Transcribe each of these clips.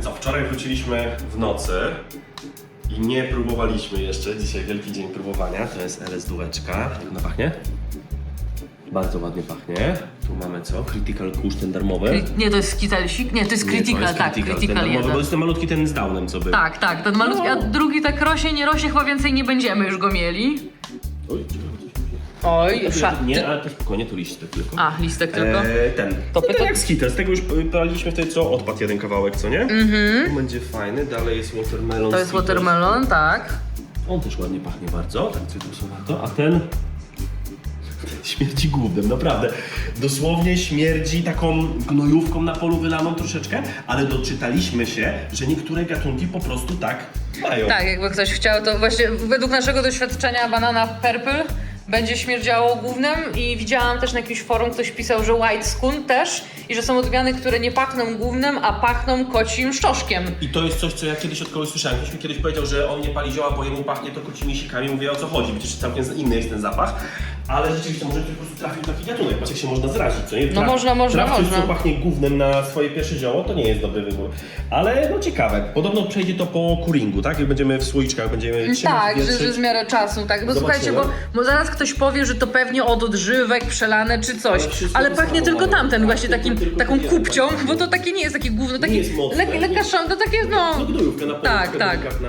Co, wczoraj wróciliśmy w nocy i nie próbowaliśmy jeszcze. Dzisiaj wielki dzień próbowania. To jest LS Dułeczka. Jak ona pachnie? Bardzo ładnie pachnie. Tu mamy co? Critical Kusz, ten darmowy. Nie, to jest Skittlesik? Nie, to jest Nie, Critical, to jest tak, Critical, Critical ten darmowy, bo 1. jest ten malutki ten z downem, co był. Tak, tak, ten malutki, a drugi tak rośnie, nie rośnie, chyba więcej nie będziemy już go mieli. Oj, Oj, czekaj, sza... Nie, ale to spokojnie, tu listek tylko. A, listek tylko. Eee, ten. To To, pyta- to jak skitter, z tego już y, braliśmy wtedy co? Odpadł jeden kawałek, co nie? Mhm. Będzie fajny, dalej jest watermelon. To jest Skittles. watermelon, tak. On też ładnie pachnie bardzo, tak cytrusowato, a ten śmierdzi głównym, naprawdę. Dosłownie śmierdzi taką gnojówką na polu wylaną troszeczkę, ale doczytaliśmy się, że niektóre gatunki po prostu tak mają. Tak, jakby ktoś chciał, to właśnie według naszego doświadczenia banana purple będzie śmierdziało głównym i widziałam też na jakimś forum, ktoś pisał, że white skun też i że są odmiany, które nie pachną głównym, a pachną kocim szczoszkiem. I to jest coś, co ja kiedyś od kogoś słyszałem. Ktoś mi kiedyś powiedział, że on nie pali zioła, bo jemu pachnie to kocimi sikami. Mówię, o co chodzi, przecież całkiem inny jest ten zapach. Ale rzeczywiście, może po prostu trafił taki gatunek. Patrz, jak się można zrazić, co nie? No można, można, traf można. co pachnie gównem na swoje pierwsze zioło, to nie jest dobry wybór. Ale no ciekawe. Podobno przejdzie to po kuringu, tak? Jak będziemy w słoiczkach, będziemy trzymać, Tak, że, że z miarę czasu, tak. Bo Zobaczymy. słuchajcie, bo, bo zaraz ktoś powie, że to pewnie od odżywek przelane czy coś. Ale Ale pachnie tylko tamten, Tak, właśnie takim, taką kupcią, bo to takie nie jest takie gówno, takie lekka jest- szan, to takie no... No gnojówka na. Tak, tak. delikatna,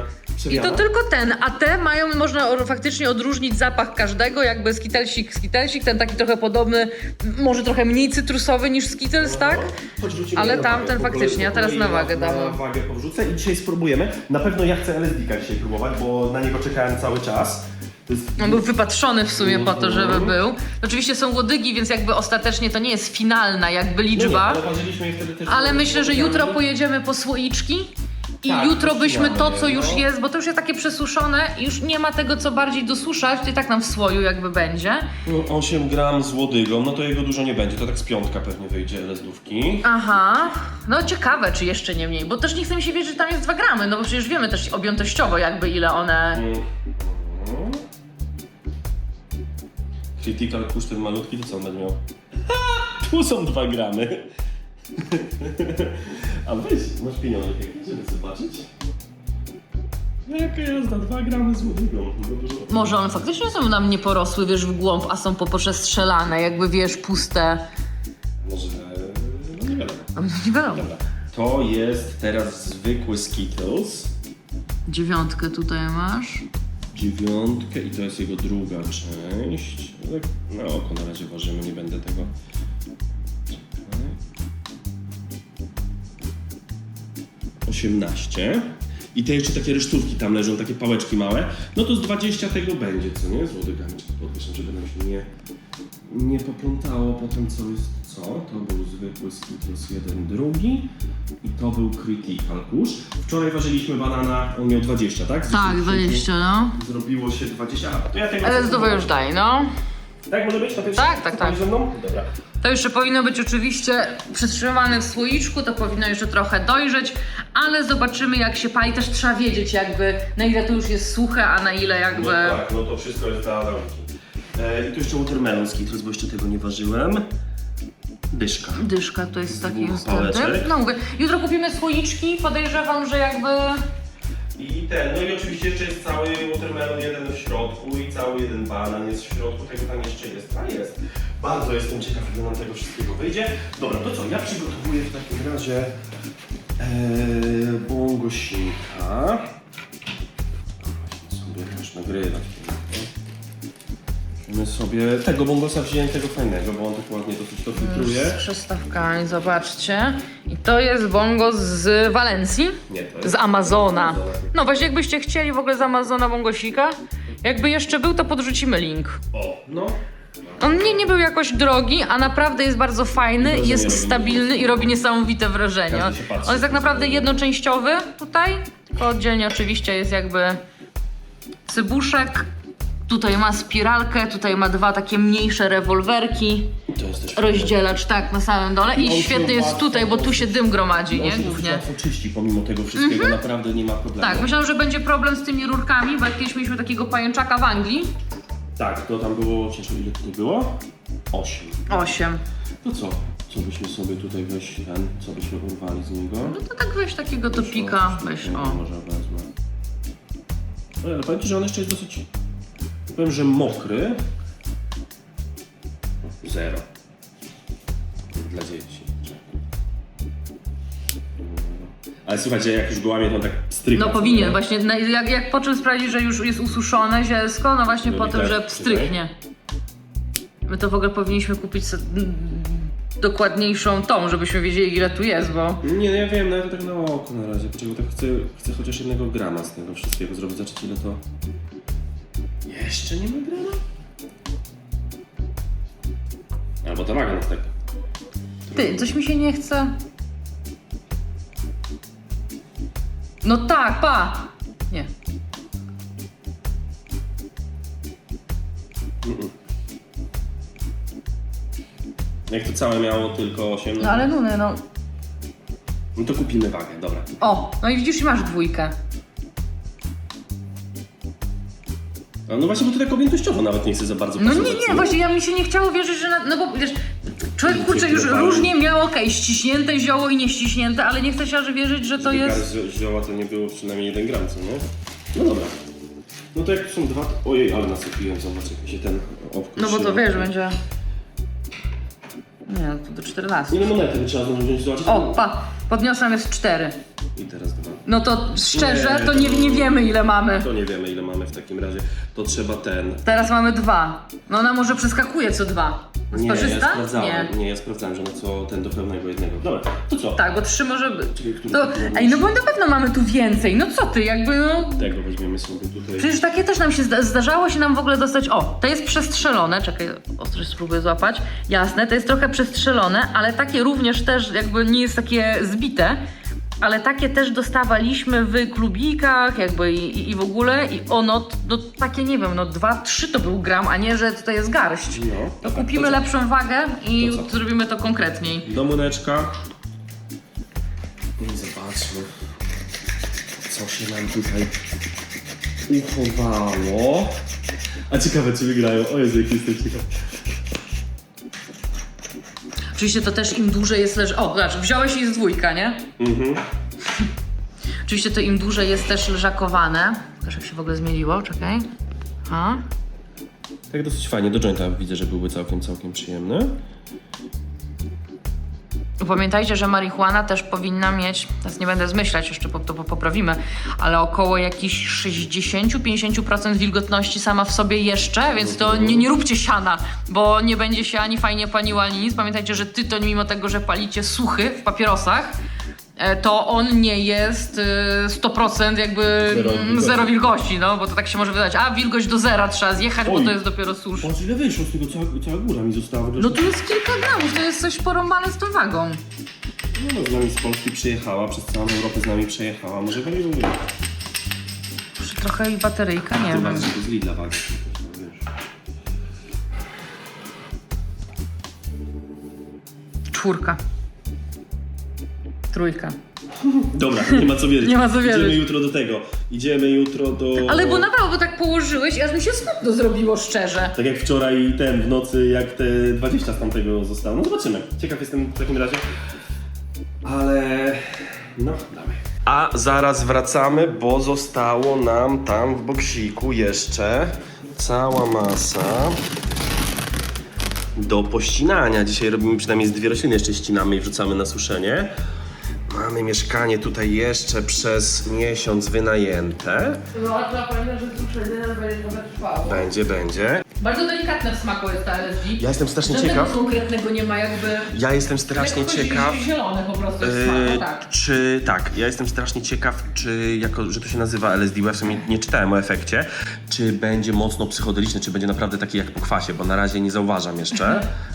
I to tylko ten, a te mają, można o- faktycznie odróżnić zapach każdego, jakby skitelsik, skitelsik, ten taki trochę podobny, może trochę mniej cytrusowy niż skittles, tak? Chodź, rzucimy Ale na tamten wagę. Po faktycznie, kolei- a teraz po na wagę Na damy. wagę powrzucę i dzisiaj spróbujemy. Na pewno ja chcę LSD dzisiaj próbować, bo na niego czekałem cały czas. To jest On był wypatrzony w sumie po to, żeby Mhm. był. Oczywiście są łodygi, więc jakby ostatecznie to nie jest finalna jakby No nie, liczba. ale ważyliśmy je wtedy też Ale myślę, że jutro pojedziemy po słoiczki i Tak, jutro byśmy to, co już jest, bo to już jest takie przesuszone i już nie ma tego, co bardziej dosuszać, to i tak nam w słoju jakby będzie. No, 8 gram z łodygą, no to jego dużo nie będzie, to tak z piątka pewnie wyjdzie LSD-ówki. Aha, no ciekawe, czy jeszcze nie mniej, bo też nie chcę mi się wierzyć, że tam jest 2 gramy, no bo przecież wiemy też objętościowo jakby ile one... Mm. Critical kusz ten malutki, to co on będzie miał? tu są 2 gramy. A weź, masz pieniądze żeby zobaczyć? Jaka jazda, 2 gramy z. No dużo. Może one faktycznie są nam nie porosły, wiesz, w głąb, a są poprzestrzelane, jakby wiesz, puste. Może, no nie wiadomo. A no nie wiadomo. Dobra. To jest teraz zwykły Skittles. Dziewiątkę tutaj masz. Dziewiątkę i to jest jego druga część. Tak Na oko na razie ważymy, nie będę tego... 18. I te jeszcze takie resztówki tam leżą, takie pałeczki małe. No to z 20 tego będzie, co nie? Z łodygami. Podpiszę, żeby nam się nie, nie poplątało potem co jest co. To był zwykły Skittles jeden, drugi. I to był Critical Kusz. Wczoraj ważyliśmy banana, on miał 20, tak? Z Tak, 10 20, no. Zrobiło się 20. A, to ja tego Ale zdobył już daj, no. Tak może być na pierwszy? Tak, tak, tak. Ze mną? Dobra. To jeszcze powinno być oczywiście przytrzymane w słoiczku, to powinno jeszcze trochę dojrzeć, ale zobaczymy jak się pali. Też trzeba wiedzieć jakby na ile to już jest suche, a na ile jakby... No tak, no to wszystko jest dla nauki. E, I tu jeszcze watermelon skittles, bo jeszcze tego nie ważyłem. Dyszka. Dyszka to jest taki dwóch. No mówię, jutro kupimy słoiczki, podejrzewam, że jakby... Ten, no i oczywiście jeszcze jest cały watermelon jeden w środku i cały jeden banan jest w środku, tego tam jeszcze jest. A jest. Bardzo jestem ciekaw, ile nam tego wszystkiego wyjdzie. Dobra, to co, ja przygotowuję w takim razie ee, bongosinka. sobie już nagrywać. My sobie tego bongosa wziąłem tego fajnego, bo on tak ładnie dosyć to filtruje. Z przystawkami, zobaczcie. I to jest bongo z Walencji, Nie, to jest z Amazona. No właśnie, jakbyście chcieli w ogóle z Amazona bongosika, jakby jeszcze był, to podrzucimy link. O, no. On nie, nie był jakoś drogi, a naprawdę jest bardzo fajny, wrażenie jest robi stabilny i robi niesamowite wrażenie. On, Każdy się patrzy. on jest tak naprawdę jednoczęściowy tutaj, tylko oddzielnie oczywiście jest jakby cybuszek. Tutaj ma spiralkę, tutaj ma dwa takie mniejsze rewolwerki. To jest też Rozdzielacz, tak, na samym dole. I świetny jest tutaj, bo tu się dym gromadzi, nie? Głównie. łatwo czyści pomimo tego wszystkiego, naprawdę nie ma problemu. Tak, myślałam, że będzie problem z tymi rurkami, bo jak kiedyś mieliśmy takiego pajęczaka w Anglii. Tak, to tam było, ciężko ile to było? Osiem. Osiem. To co? Co byśmy sobie tutaj weź ten, co byśmy urwali z niego? No to tak weź takiego topika, weź o. Może wezmę. No, ale powiem Ci, że on jeszcze jest dosyć... Powiem, że mokry. Zero. Dla dzieci. Ale słuchajcie, jak już go łamie, to on tak stryka. No powinien, właśnie na- jak, jak po czym sprawdzić, że już jest ususzone zielsko, no właśnie No po i tym, tak, że pstryknie. My to w ogóle powinniśmy kupić se- mm, dokładniejszą tą, żebyśmy wiedzieli ile tu jest, bo... Nie, no ja wiem, no ja to tak na oko na razie. Poczekaj, bo tak chcę, chcę chociaż jednego grama z tego wszystkiego zrobić. Zobaczyć ile to... Jeszcze nie ma? Albo ta waga nas tak... Ty, coś mi się nie chce... No tak, pa! Nie. Jak to całe miało tylko 8, No ale nuny, no... no to kupimy wagę, dobra. O, no i widzisz, masz dwójkę. A no właśnie, bo to tak objętościowo nawet nie chcę za bardzo No nie, pasować, nie, właśnie ja mi się nie chciało wierzyć, że... Na, no bo wiesz, człowiek kurczę już różnie miał, okej, ściśnięte zioło i nieściśnięte, ale nie chce się aż wierzyć, że to jest... z zioła to nie było przynajmniej 1 gram, co nie? No dobra. No to jak są dwa... Ojej, ale nasypiłem, zobacz jak mi się ten obkrój No bo to wiesz, będzie... Nie, no to do 14. Ile monety by trzeba znowu wziąć zobaczyć? O, pa, podniosłam jest 4. I teraz dwa. No to szczerze, to nie, nie wiemy ile mamy. To nie wiemy ile mamy w takim razie. To trzeba ten... Teraz mamy 2. No ona może przeskakuje co 2. Nie, ja Sparzysta? sprawdzałem. Nie. Nie, ja sprawdzałem, że no co ten do pełnego jednego. Dobra, to co? Tak, bo 3 może być. Czyli który To, to ej, no bo na pewno mamy tu więcej. No co ty, jakby no... Tego weźmiemy sobie tutaj. Przecież takie też nam się zda- zdarzało się nam w ogóle dostać. O, to jest przestrzelone, czekaj, ostrość spróbuję złapać. Jasne, to jest trochę przestrzelone, ale takie również też jakby nie jest takie zbite. Ale takie też dostawaliśmy w klubikach, jakby i, i, i w ogóle. I ono, no takie nie wiem, no 2-3 to był gram, a nie, że tutaj jest garść. No. To tak, kupimy co? lepszą wagę i To co? zrobimy to konkretniej. Do młyneczka. I zobaczmy, co się nam tutaj uchowało. A ciekawe, czy wygrają. O Jezu, jak jestem ciekaw. Oczywiście to też im dłużej jest leż... O, zobacz, wziąłeś i jest dwójka, nie? Mhm. Oczywiście to im dłużej jest też leżakowane. Pokaż jak się w ogóle zmieniło, czekaj. A. Tak dosyć fajnie. Do jointa widzę, że byłby całkiem, całkiem przyjemny. Pamiętajcie, że marihuana też powinna mieć, teraz nie będę zmyślać, jeszcze to po- poprawimy, ale około jakichś 60-50% wilgotności sama w sobie jeszcze, więc to nie, nie róbcie siana, bo nie będzie się ani fajnie paliło, ani nic. Pamiętajcie, że tytoń, mimo tego, że palicie suchy w papierosach, to on nie jest e, 100% jakby Zero mm, zero wilgoci, no bo to tak się może wydać. A wilgoć do zera trzeba zjechać, bo Oj. to jest dopiero susz. Patrz, ile wyszło z tego, cała, cała góra mi została. w ogóle. No tu jest kilka gramów, to jest coś porąbane z tą wagą. No, z nami z Polski przyjechała, przez całą Europę z nami przejechała. Może nie mówię. Może trochę i bateryjka, nie wiem. bardziej to z Lidla wagi. Czwórka. Trójka. Dobra, nie ma co wierzyć. Nie ma co wierzyć. Idziemy jutro do tego. Idziemy jutro do... Ale bo naprawdę bo tak położyłeś i aż mi się smutno zrobiło szczerze. Tak jak wczoraj ten w nocy, jak te 20 z tamtego zostało. No zobaczymy. Ciekaw jestem w takim razie. Ale... No, dawaj. A zaraz wracamy, bo zostało nam tam w boksiku jeszcze cała masa do pościnania. Dzisiaj robimy przynajmniej z dwie rośliny, jeszcze ścinamy i wrzucamy na suszenie. Mamy mieszkanie tutaj jeszcze przez miesiąc wynajęte. No, a to pamiętam, że suszenie będzie trochę trwało. Będzie, będzie. Bardzo delikatne w smaku jest ta LSD. Ja jestem strasznie Żadnego ciekaw. konkretnego nie ma jakby... Ja jestem strasznie ciekaw. Zielony po prostu jest Yy, smak, o tak. Czy tak, ja jestem strasznie ciekaw, czy jako, że to się nazywa LSD, bo ja w sumie nie czytałem o efekcie, czy będzie mocno psychodeliczny, czy będzie naprawdę taki jak po kwasie, bo na razie nie zauważam jeszcze,